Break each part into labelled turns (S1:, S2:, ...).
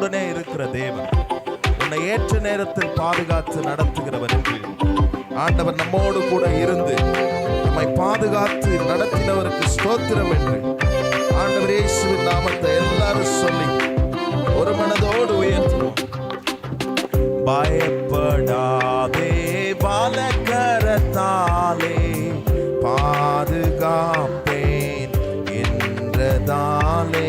S1: உன்னுடனே இருக்கிற தேவன். உன்னை ஏற்ற நேரத்தில் பாதுகாத்து நடத்துகிறவர் என்று. ஆண்டவர் நம்மோடு கூட இருந்து நம்மை பாதுகாத்து நடத்தினவருக்கு ஸ்தோத்திரம் என்று. ஆண்டவர் இயேசுவின் நாமத்தை எல்லாரும் சொல்லி ஒரு மனதோடு உயர்த்துவோம். பயப்படாதே பாலக்கரத்தாலே பாதுகாப்பேன் என்றதாலே.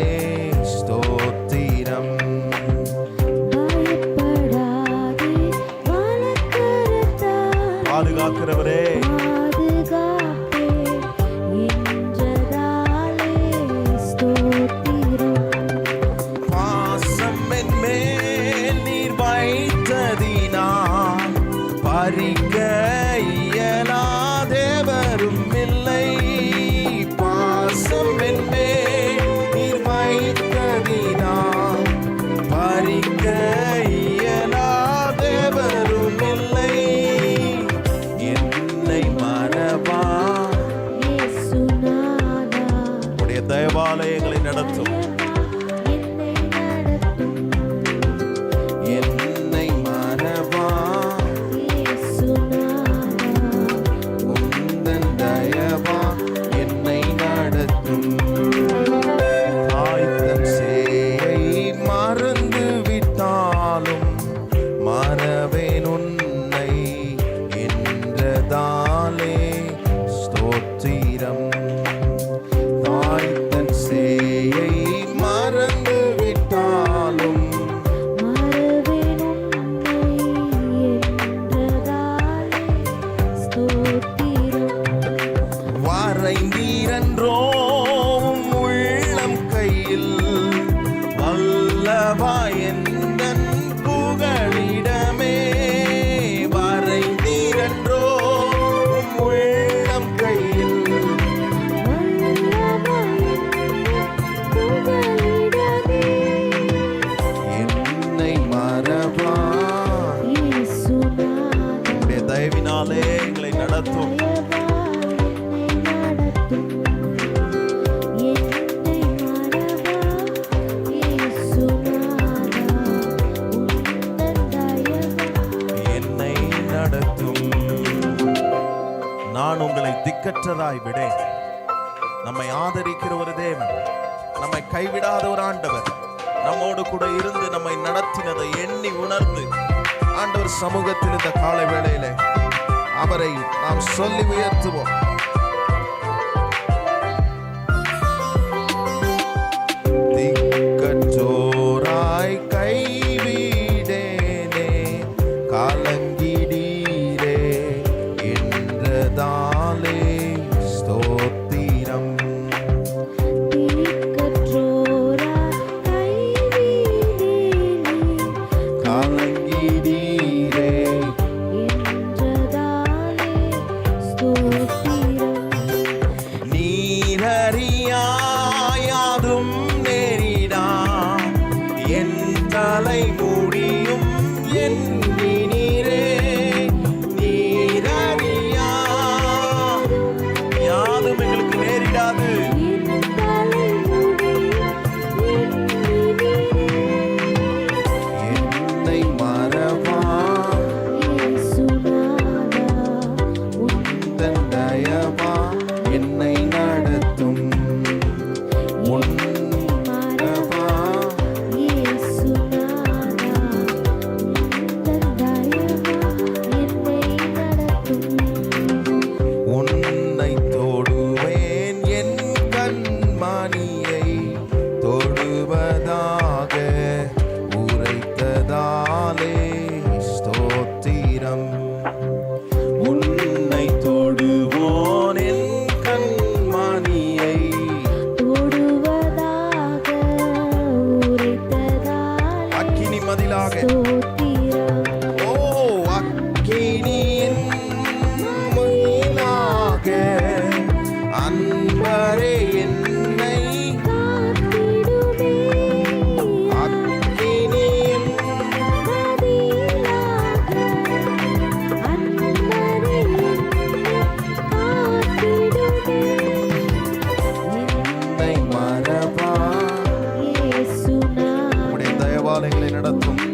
S1: மாற்றினதை எண்ணி உணர்ந்து ஆண்டவர் சமூகத்தில் இந்த காலை வேளையில அவரை நாம் சொல்லி உயர்த்துவோம். உடைய நடத்தும்.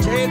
S1: எனக்காக ஜெய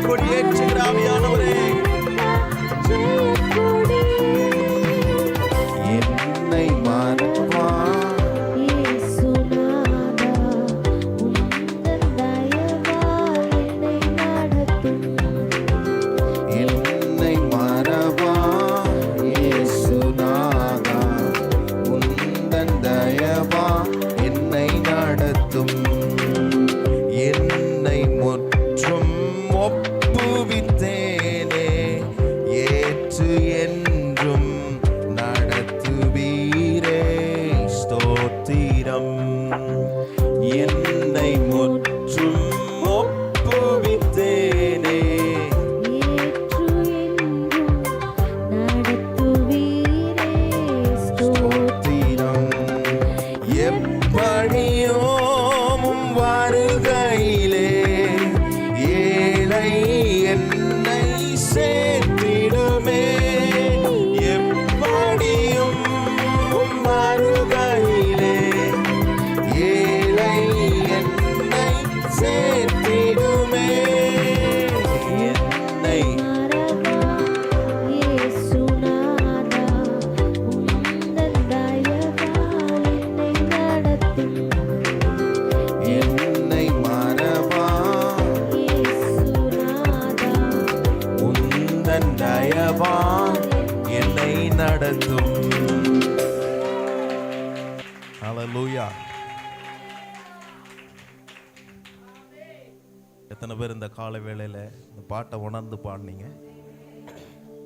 S1: கால வேளையில் இந்த பாட்டை உணர்ந்து பாடினீங்க.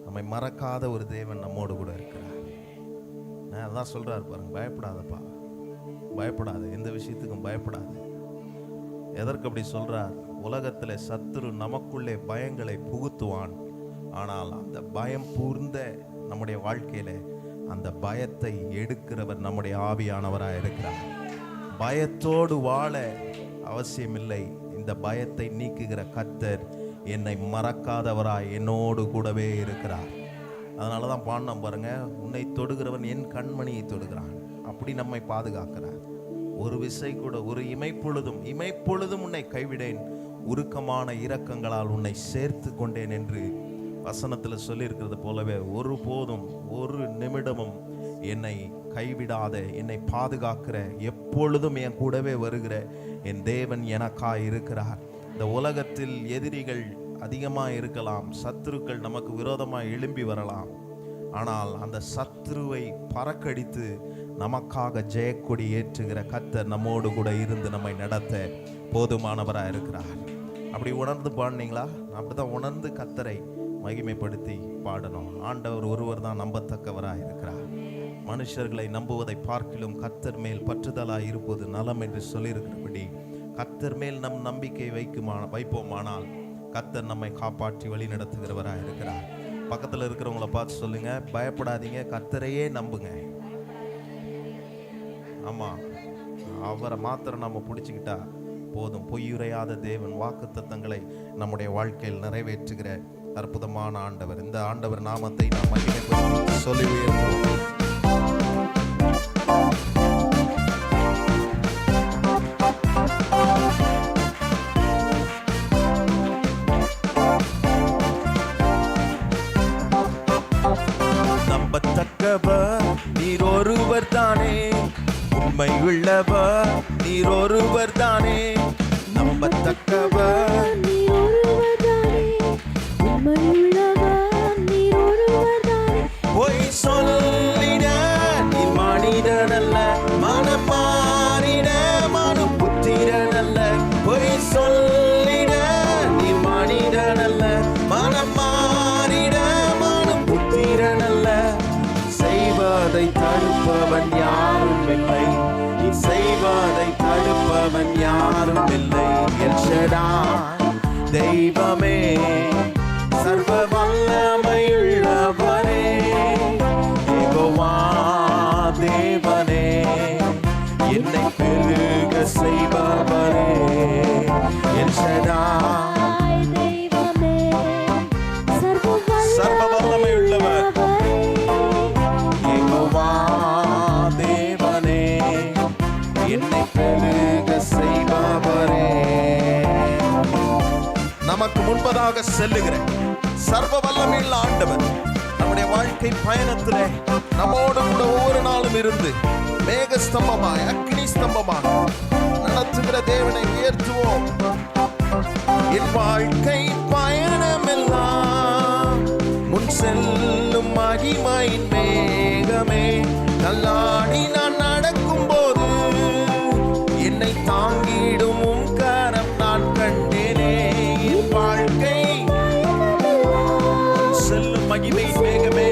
S1: நம்மை மறக்காத ஒரு தேவன் நம்மோடு கூட இருக்கிறார். நான் அதான் சொல்கிறார் பாருங்க பயப்படாதப்பா. பயப்படாத எந்த விஷயத்துக்கும் பயப்படாத. எதற்கு அப்படி சொல்கிறார் உலகத்தில் சத்துரு நமக்குள்ளே பயங்களை புகுத்துவான். ஆனால் அந்த பயம் பூர்ந்த நம்முடைய வாழ்க்கையில் அந்த பயத்தை எடுக்கிறவர் நம்முடைய ஆவியானவராக இருக்கிறார் பயத்தோடு வாழ அவசியமில்லை. இந்த பயத்தை நீக்குகிற கத்தர் என்னை மறக்காதவராய் என்னோடு கூடவே இருக்கிறார். அதனால தான் பாடினோம் பாருங்க உன்னை தொடுகிறவன் என் கண்மணியை தொடுகிறான். அப்படி நம்மை பாதுகாக்கிறார். ஒரு விசை கூட ஒரு இமைப்பொழுதும் இமைப்பொழுதும் உன்னை கைவிடேன். உருக்கமான இரக்கங்களால் உன்னை சேர்த்து கொண்டேன் என்று வசனத்தில் சொல்லியிருக்கிறது போலவே ஒரு போதும் ஒரு நிமிடமும் என்னை கைவிடாத என்னை பாதுகாக்கிற எப்பொழுதும் என் கூடவே வருகிற என் தேவன் எனக்காய் இருக்கிறார். இந்த உலகத்தில் எதிரிகள் அதிகமாக இருக்கலாம் சத்துருக்கள் நமக்கு விரோதமாக எழும்பி வரலாம். ஆனால் அந்த சத்ருவை பறக்கடித்து நமக்காக ஜெயக்கொடி ஏற்றுகிற கத்தர் நம்மோடு கூட இருந்து நம்மை நடத்த போதுமானவராக இருக்கிறார். அப்படி உணர்ந்து பாடினீங்களா? அப்படிதான் உணர்ந்து கத்தரை மகிமைப்படுத்தி பாடணும். ஆண்டவர் ஒருவர் தான் நம்பத்தக்கவராக இருக்கிறார். மனுஷர்களை நம்புவதை பார்க்கிலும் கத்தர் மேல் பற்றுதலாக இருப்பது நலம் என்று சொல்லியிருக்கிறபடி கத்தர் மேல் நம் நம்பிக்கை வைக்குமா வைப்போமானால் கத்தர் நம்மை காப்பாற்றி வழி நடத்துகிறவராக இருக்கிறார். பக்கத்தில் இருக்கிறவங்கள பார்த்து சொல்லுங்க பயப்படாதீங்க கத்தரையே நம்புங்க. ஆமாம் அவரை மாத்திரம் நம்ம பிடிச்சிக்கிட்டா போதும். பொய்யுரையாத தேவன் வாக்குத்தத்தங்களை நம்முடைய வாழ்க்கையில் நிறைவேற்றுகிற அற்புதமான ஆண்டவர். இந்த ஆண்டவர் நாமத்தை நாம் சொல்லி உயர்த்துவோம். ஒருவர் தெய்வமே சர்வ வல்லமையுள்ளவரே தேவா தேவா
S2: முன்னதாக செல்லுகிறேன். சர்வ
S1: வல்லமையுள்ள ஆண்டவர் நம்முடைய வாழ்க்கை பயணத்துல நம்மோட கூட ஒவ்வொரு நாளும் இருந்து மேக ஸ்தம்பமாய் அக்னி ஸ்தம்பமாக நடத்துகிற தேவனை உயர்த்துவோம். என் வாழ்க்கை பயணமெல்லாம் முன் செல்லும் மகிமையின் மேகமே நல்லாடின Mikey made mega man.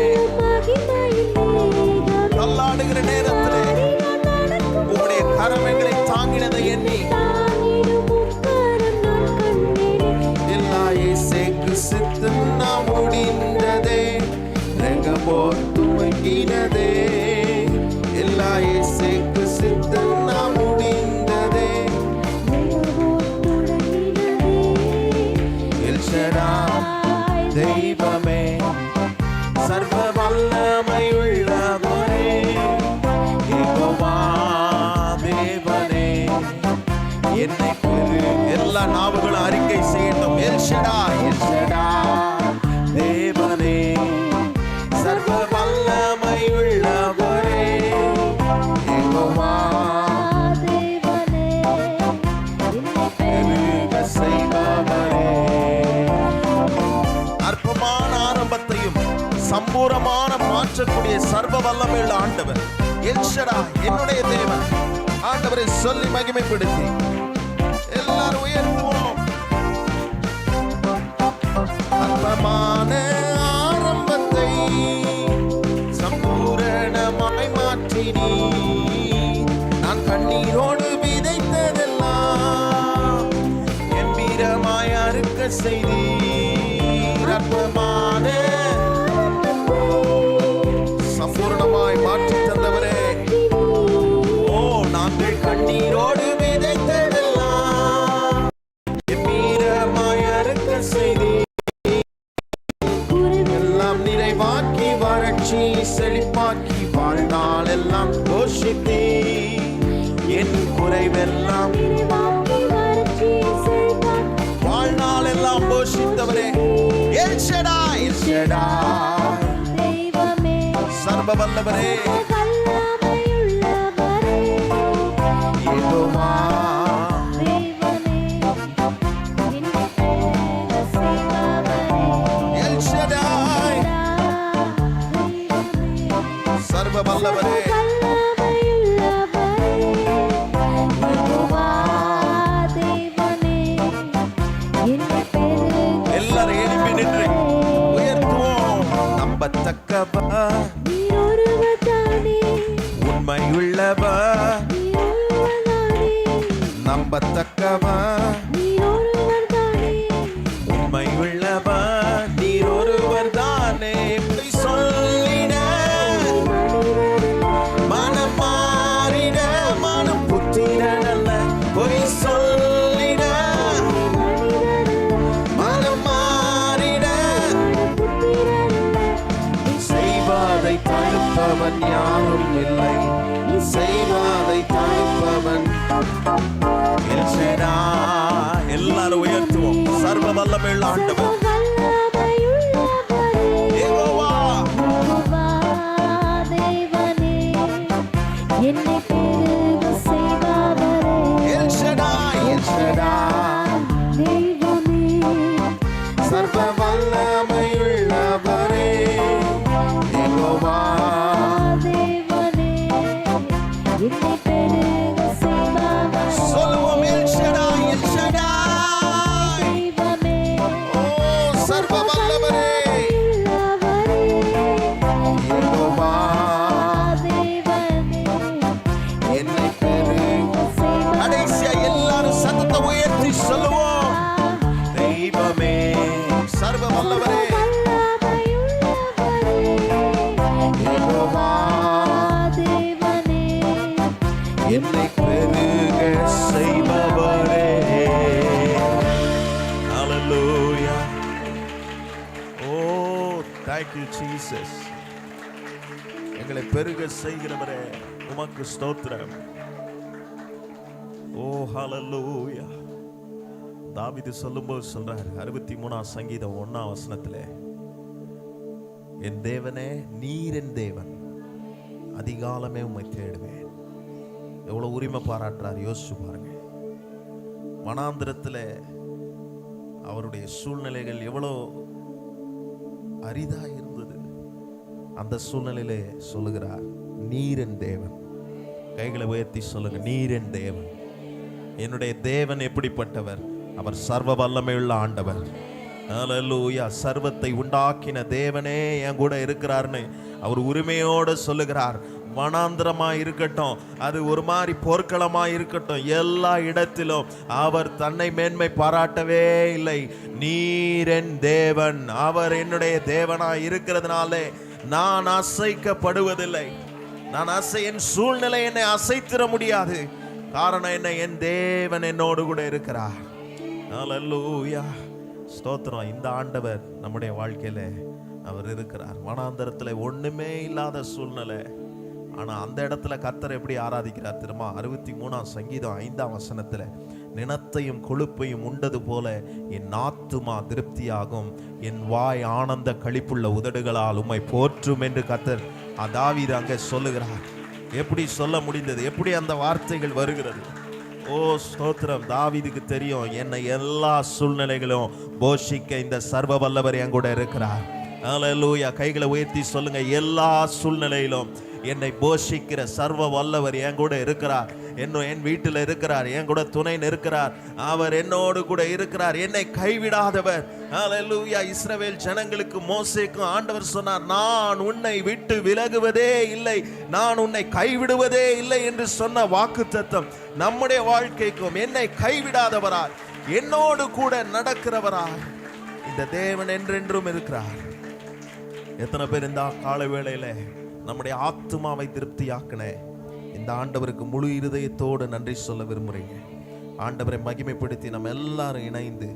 S1: பூரமான மாற்றக்கூடிய சர்வ வல்லமையுள்ள ஆண்டவர். எல்ஷடா என்னுடைய தேவன். ஆண்டவரை சொல்லி மகிமைப்படுத்தி. எல்லாரும் உயர்த்துவோம் அற்பமான ஆரம்பத்தை சம்பூரணமாய் மாற்றினி நான் கண்ணீரோடு விதைத்ததெல்லாம் எம்பீரமாய் அறுக்க செய்தி குறைவெல்லாம் வாழ்நாள் எல்லாம் போஷித்தவரே சர்வ வல்லவரே. தடுப்பவன் யாரும் இல்லை. செய்வாதை தடுப்பவன் எல்லாரும் உயர்த்துவோம். சர்வ வல்லமையுள்ள ஆண்டவன் ஜீசஸ். எங்களை பெருக செய்கிறவரே உமக்கு ஸ்தோத்திரம். ஓ ஹalleluya. தாவீது சொல்லும்போது சொல்றாரு அறுபத்தி மூணாம் சங்கீதம் ஒன்னாம் வசனத்திலே என் தேவனே நீர் என் தேவன். அதிகாலமே உண்மை தேடுவேன். எவ்வளவு உரிமை பாராட்டுறார் யோசிச்சு பாருங்க. வனாந்திரத்தில் அவருடைய சூழ்நிலைகள் எவ்வளோ அரிதா இருந்தது அந்த சூழ்நிலையிலே சொல்லுகிறார் நீரன் தேவன். கைகளை உயர்த்தி சொல்லுங்க நீரன் தேவன். என்னுடைய தேவன் எப்படிப்பட்டவர்? அவர் சர்வ வல்லமையுள்ள ஆண்டவர். ஹalleluya. சர்வத்தை உண்டாக்கின தேவனே என் கூட இருக்கிறார்னு அவர் உரிமையோடு சொல்லுகிறார். மனாந்திரமாக இருக்கட்டும் அது ஒரு மாதிரி போர்க்களமாக இருக்கட்டும் எல்லா இடத்திலும் அவர் தன்னை மேன்மை பாராட்டவே இல்லை. நீரென் தேவன். அவர் என்னுடைய தேவனாக இருக்கிறதுனாலே நான் அசைக்கப்படுவதில்லை. நான் அசை என் சூழ்நிலை என்னை அசைத்திட முடியாது. காரணம் என்ன? என் தேவன் என்னோடு கூட இருக்கிறார். ஹalleluya ஸ்தோத்திரம். இந்த ஆண்டவர் நம்முடைய வாழ்க்கையில அவர் இருக்கிறார். வனாந்தரத்தில் ஒண்ணுமே இல்லாத சூழ்நிலை. ஆனால் அந்த இடத்துல கத்தர் எப்படி ஆராதிக்கிறார் தெரியுமா? அறுபத்தி மூணாம் சங்கீதம் ஐந்தாம் வசனத்தில் நினத்தையும் கொழுப்பையும் உண்டது போல என் ஆத்துமா திருப்தியாகும். என் வாய் ஆனந்த களிப்புள்ள உதடுகளால் உம்மை போற்றும் என்று கத்தர் அதாவீது அங்கே சொல்லுகிறார். எப்படி சொல்ல முடிந்தது? எப்படி அந்த வார்த்தைகள் வருகிறது? ஓ ஸ்தோத்திரம். தாவிதுக்கு தெரியும் என்னை எல்லா சூழ்நிலைகளும் போஷிக்க இந்த சர்வ வல்லவர் என் கூட இருக்கிறார். ஹalleluya. கைகளை உயர்த்தி சொல்லுங்க. எல்லா சூழ்நிலையிலும் என்னை போஷிக்கிற சர்வ வல்லவர் என் கூட இருக்கிறார். என்ன என் வீட்டில் இருக்கிறார் என் கூட துணை இருக்கிறார் அவர் என்னோடு கூட இருக்கிறார். என்னை கைவிடாதவர். ஹalleluya இஸ்ரவேல் ஜனங்களுக்கு மோசேக்கும் ஆண்டவர் சொன்னார் நான் உன்னை விட்டு விலகுவதே இல்லை. நான் உன்னை கைவிடுவதே இல்லை என்று சொன்ன வாக்குத்தத்தம் நம்முடைய வாழ்க்கைக்கும் என்னை கைவிடாதவராய் என்னோடு கூட நடக்கிறவராய். இந்த தேவன் என்றென்றும் இருக்கிறார். எத்தனை பேர் இந்த கால வேளையில நம்முடைய ஆத்துமாவை திருப்தியாக்கின. இந்த ஆண்டவருக்கு முழு இருதயத்தோடு நன்றி சொல்ல விரும்புகிறீங்க ஆண்டவரை மகிமைப்படுத்தி நம்ம எல்லாரும் இணைந்து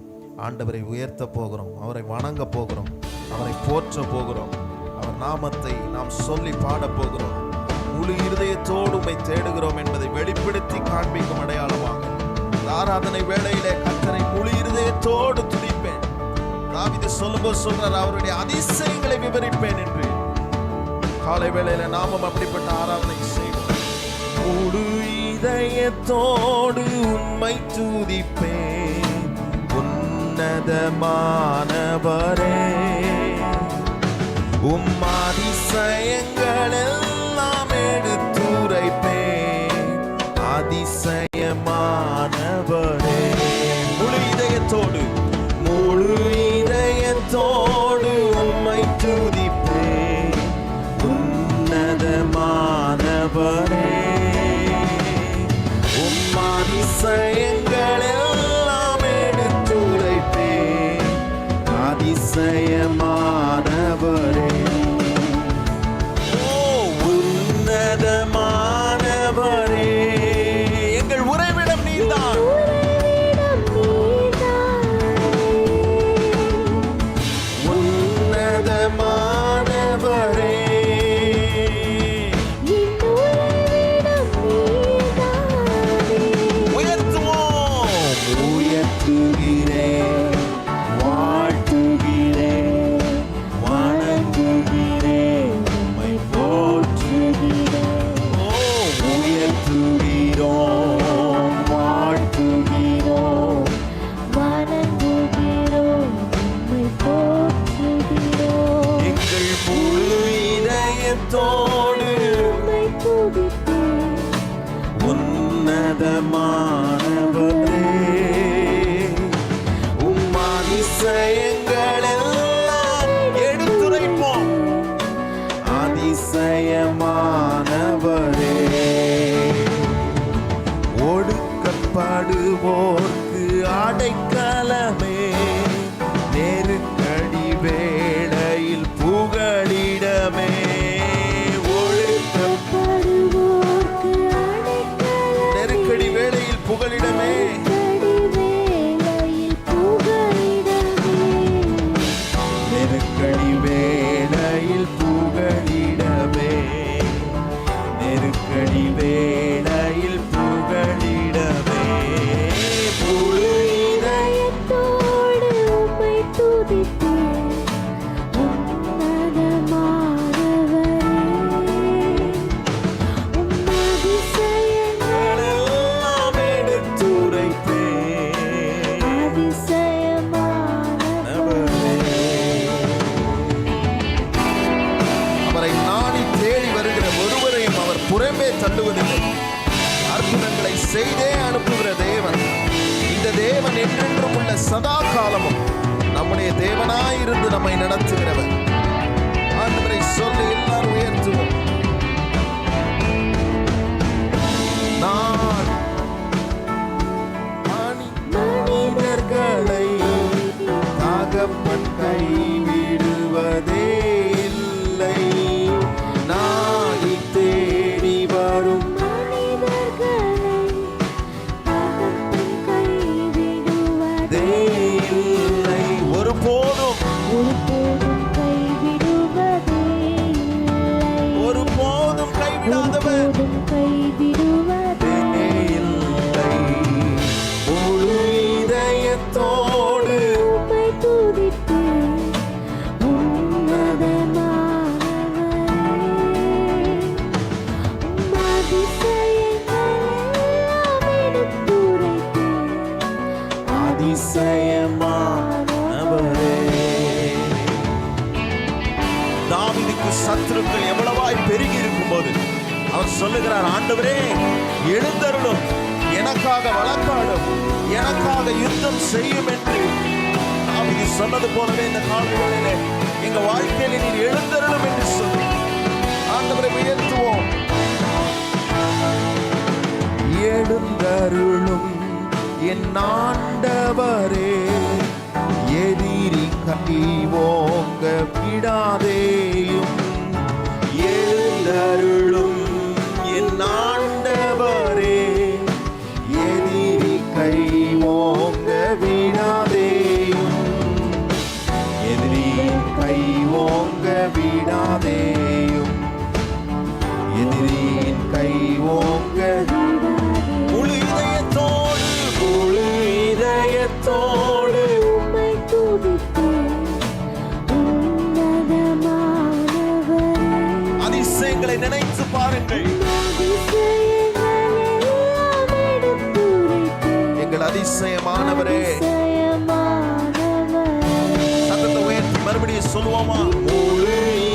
S1: ஆண்டவரை உயர்த்த போகிறோம். அவரை வணங்க போகிறோம். அவரை போற்ற போகிறோம். அவர் நாமத்தை நாம் சொல்லி பாட போகிறோம். முழு இருதயத்தோடு உண்மை தேடுகிறோம் என்பதை வெளிப்படுத்தி காண்பிக்கும் அடையாளமாக. ஆராதனை வேளையிலே கத்தரை முழு இருதயத்தோடு துடிப்பேன் தாவிது சொல்லும்போது சொல்றார் அவருடைய அதிசயங்களை விவரிப்பேன் என்று. காலை வேளையில நாமும் அப்படிப்பட்ட ஆராதனை செய்வோம். முழு இதயத்தோடு உண்மை துதிப்பேன் உன்னதமானவரே. உம் எல்லாம் எடுத்துரைப்பேன் அதிசயமானவரே. முழு இதயத்தோடு முழு இதயத்தோடு உண்மை துதி எங்க வாழ்க்கையில நீர் எழுந்தரணும் என்று எழுந்தருளும் என் ஆண்டவரே எதிரி கட்டி ஓங்க விடாதேயும். எழுந்தருளும் அதிசயமானவரே சத்தத்தை உயர்த்தி மறுபடியும் சொல்லுவோமா?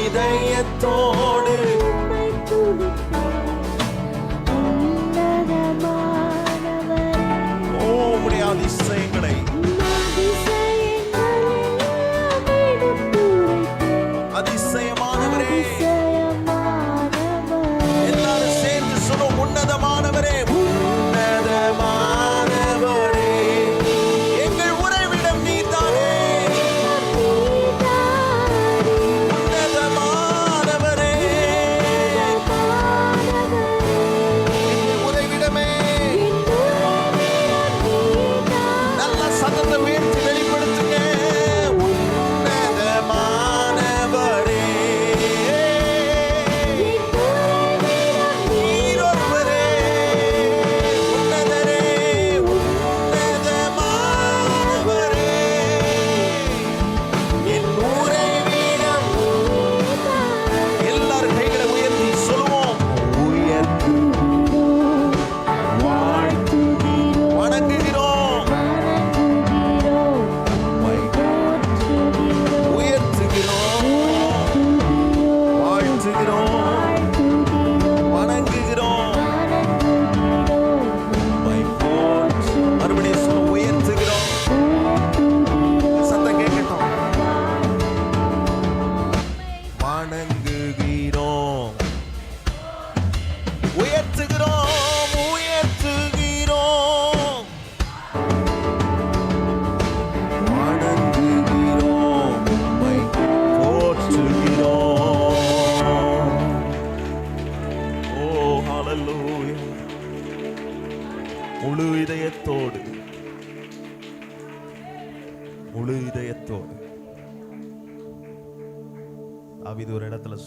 S1: இதயத்தோ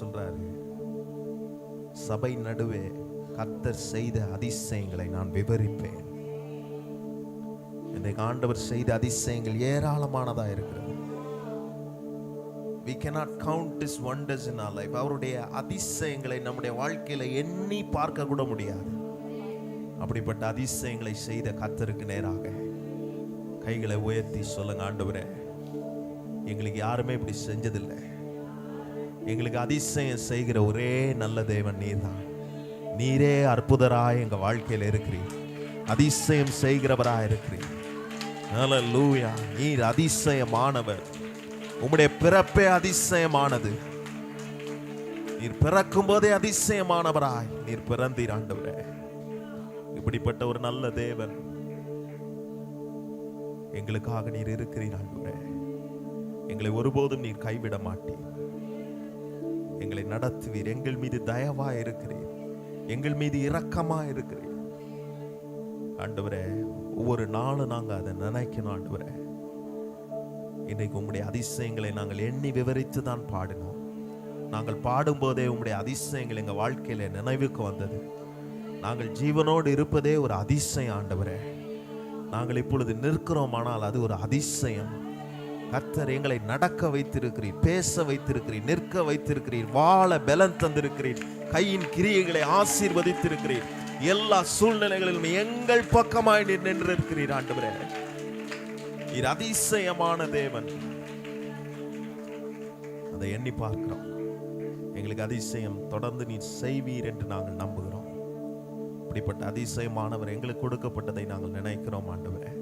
S1: சொல்றாரு சபை நடுவே கத்தர் செய்த அதிசயங்களை நான் விவரிப்பேன். இன்றைக்கு ஆண்டவர் செய்த அதிசயங்கள் ஏராளமானதா இருக்கிறது. We cannot count his wonders in our life அவருடைய அதிசயங்களை நம்முடைய வாழ்க்கையில் எண்ணி பார்க்க கூட முடியாது. அப்படிப்பட்ட அதிசயங்களை செய்த கத்தருக்கு நேராக கைகளை உயர்த்தி சொல்லுங்க ஆண்டவரே எங்களுக்கு யாருமே இப்படி செஞ்சதில்லை. எங்களுக்கு அதிசயம் செய்கிற ஒரே நல்ல தேவன் நீர்தான். நீரே அற்புதராய் எங்கள் வாழ்க்கையில் இருக்கிறீர். அதிசயம் செய்கிறவராக இருக்கிறீர். நல்ல லூயா நீர் அதிசயமானவர். உம்முடைய பிறப்பே அதிசயமானது. நீர் பிறக்கும் போதே அதிசயமானவராய். நீர் பிறந்தீர் ஆண்டவரே. இப்படிப்பட்ட ஒரு நல்ல தேவன். எங்களுக்காக நீர் இருக்கிறீர் ஆண்டவரே. எங்களை ஒருபோதும் நீர் கைவிட மாட்டீர். எங்களை நடத்துவீர். எங்கள் மீது தயவா இருக்கிறீர். எங்கள் மீது இரக்கமா இருக்கிறீர். ஆண்டவரே ஒவ்வொரு நாளும் நாங்க அதை நினைக்கணும் ஆண்டவரே. இன்றைக்கு உங்களுடைய அதிசயங்களை நாங்கள் எண்ணி விவரித்து தான் பாடினோம். நாங்கள் பாடும்போதே உங்களுடைய அதிசயங்கள் எங்க வாழ்க்கையில நினைவுக்கு வந்தது. நாங்கள் ஜீவனோடு இருப்பதே ஒரு அதிசயம் ஆண்டவரே. நாங்கள் இப்பொழுது நிற்கிறோம் ஆனால் அது ஒரு அதிசயம். கர்த்தர் எங்களை நடக்க வைத்திருக்கிறீர் பேச வைத்திருக்கிறீர் நிற்க வைத்திருக்கிறீர் வாழ பலன் தந்திருக்கிறீர் கையின் கிரியைகளை ஆசீர்வதித்திருக்கிறீர். எல்லா சூழ்நிலைகளிலும் எங்கள் பக்கமாய் நின்றிருக்கிறீர் ஆண்டவரே. நீர் அதிசயமான தேவன். அதை எண்ணி பார்க்கிறோம். எங்களுக்கு அதிசயம் தொடர்ந்து நீர் செய்வீர் என்று நாங்கள் நம்புகிறோம். இப்படிப்பட்ட அதிசயமானவர் எங்களுக்கு கொடுக்கப்பட்டதை நாங்கள் நினைக்கிறோம் ஆண்டவரே.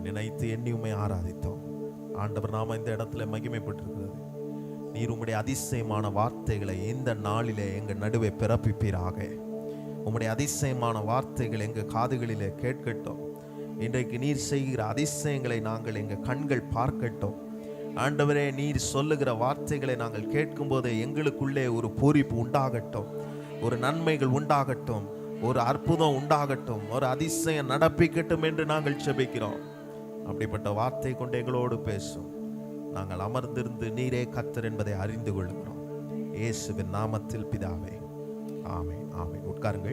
S1: நினைத்து எண்ணி ஆராதித்தோம். ஆண்டவர் நாம இந்த இடத்துல மகிமைப்பட்டிருக்கிறது. நீர் உம்முடைய அதிசயமான வார்த்தைகளை இந்த நாளிலே எங்கள் நடுவே பிறப்பிப்பீராக. உம்முடைய அதிசயமான வார்த்தைகள் எங்கள் காதுகளிலே கேட்கட்டும். இன்றைக்கு நீர் செய்கிற அதிசயங்களை நாங்கள் எங்கள் கண்கள் பார்க்கட்டும். ஆண்டவரே நீர் சொல்லுகிற வார்த்தைகளை நாங்கள் கேட்கும்போதே எங்களுக்குள்ளே ஒரு பூரிப்பு உண்டாகட்டும். ஒரு நன்மைகள் உண்டாகட்டும். ஒரு அற்புதம் உண்டாகட்டும். ஒரு அதிசயம் நடப்பிக்கட்டும் என்று நாங்கள் செபிக்கிறோம். அப்படிப்பட்ட வார்த்தை கொண்டு எங்களோடு பேசும். நாங்கள் அமர்ந்திருந்து நீரே கத்தர் என்பதை அறிந்து கொள்கிறோம். இயேசுவின் நாமத்தில் பிதாவே. ஆமே ஆமே உட்காருங்கள்.